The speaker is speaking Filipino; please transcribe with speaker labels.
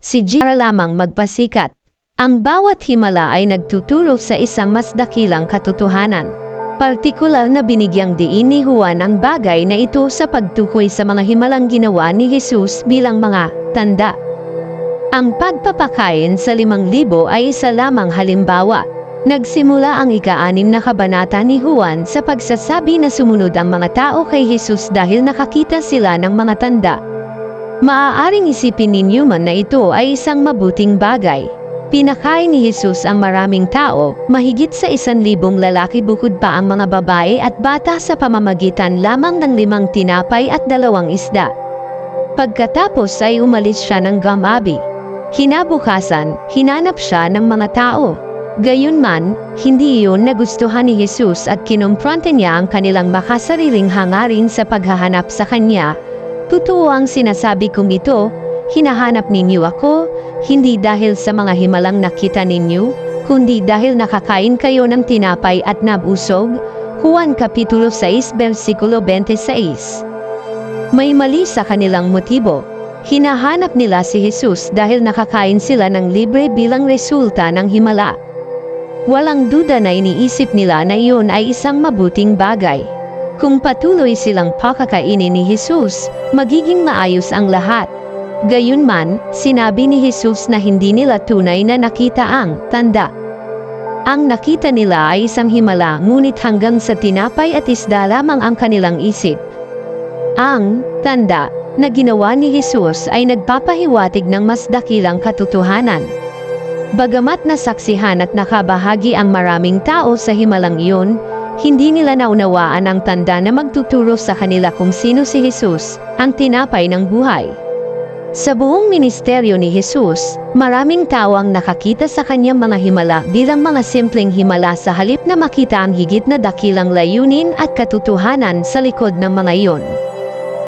Speaker 1: si para lamang magpasikat. Ang bawat himala ay nagtuturo sa isang mas dakilang katotohanan. Partikular na binigyang diin ni Juan ang bagay na ito sa pagtukoy sa mga himalang ginawa ni Jesus bilang mga tanda. Ang pagpapakain sa limang libo ay isa lamang halimbawa. Nagsimula ang ika-anim na kabanata ni Juan sa pagsasabi na sumunod ang mga tao kay Jesus dahil nakakita sila ng mga tanda. Maaaring isipin ninyo man na ito ay isang mabuting bagay. Pinakain ni Jesus ang maraming tao, mahigit sa isan libong lalaki bukod pa ang mga babae at bata sa pamamagitan lamang ng limang tinapay at dalawang isda. Pagkatapos ay umalis siya ng Gamabi. Kinabukasan, hinanap siya ng mga tao. Gayunman, hindi iyon nagustuhan ni Jesus at kinumpronte niya ang kanilang makasariling hangarin sa paghahanap sa kanya. Totoo ang sinasabi kong ito, hinahanap ninyo ako, hindi dahil sa mga himalang nakita ninyo, kundi dahil nakakain kayo ng tinapay at nabusog. Juan Kapitulo 6 versikulo 26 May mali sa kanilang motibo. Hinahanap nila si Jesus dahil nakakain sila ng libre bilang resulta ng himala. Walang duda na iniisip nila na iyon ay isang mabuting bagay. Kung patuloy silang pakakainin ni Jesus, magiging maayos ang lahat. Gayunman, sinabi ni Jesus na hindi nila tunay na nakita ang tanda. Ang nakita nila ay isang himala ngunit hanggang sa tinapay at isda lamang ang kanilang isip. Ang tanda na ginawa ni Jesus ay nagpapahiwatig ng mas dakilang katotohanan. Bagamat nasaksihan at nakabahagi ang maraming tao sa himalang iyon, hindi nila naunawaan ang tanda na magtuturo sa kanila kung sino si Jesus, ang tinapay ng buhay. Sa buong ministeryo ni Jesus, maraming tao ang nakakita sa kanyang mga himala bilang mga simpleng himala sa halip na makita ang higit na dakilang layunin at katotohanan sa likod ng mga iyon.